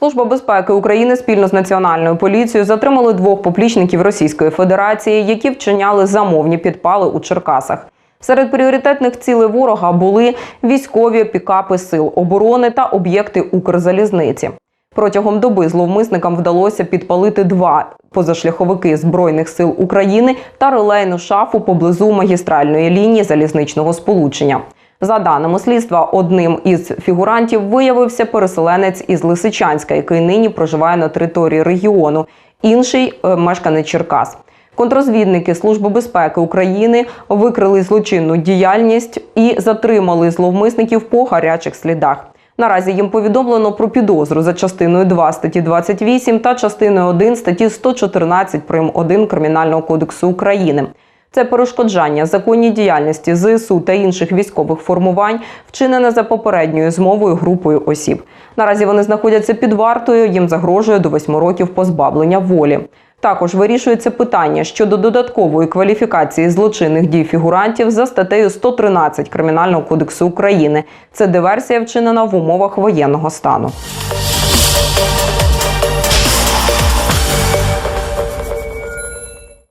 Служба безпеки України спільно з національною поліцією затримали двох поплічників Російської Федерації, які вчиняли замовні підпали у Черкасах. Серед пріоритетних цілей ворога були військові пікапи сил оборони та об'єкти Укрзалізниці. Протягом доби зловмисникам вдалося підпалити два позашляховики Збройних сил України та релейну шафу поблизу магістральної лінії залізничного сполучення. За даними слідства, одним із фігурантів виявився переселенець із Лисичанська, який нині проживає на території регіону. Інший е, мешканець Черкас. Контрозвідники Служби безпеки України викрили злочинну діяльність і затримали зловмисників по гарячих слідах. Наразі їм повідомлено про підозру за частиною 2 статті 28 та частиною 1 статті 114 прим. 1 Кримінального кодексу України. Це перешкоджання законній діяльності ЗСУ та інших військових формувань, вчинене за попередньою змовою групою осіб. Наразі вони знаходяться під вартою. Їм загрожує до 8 років позбавлення волі. Також вирішується питання щодо додаткової кваліфікації злочинних дій фігурантів за статтею 113 Кримінального кодексу України. Це диверсія вчинена в умовах воєнного стану.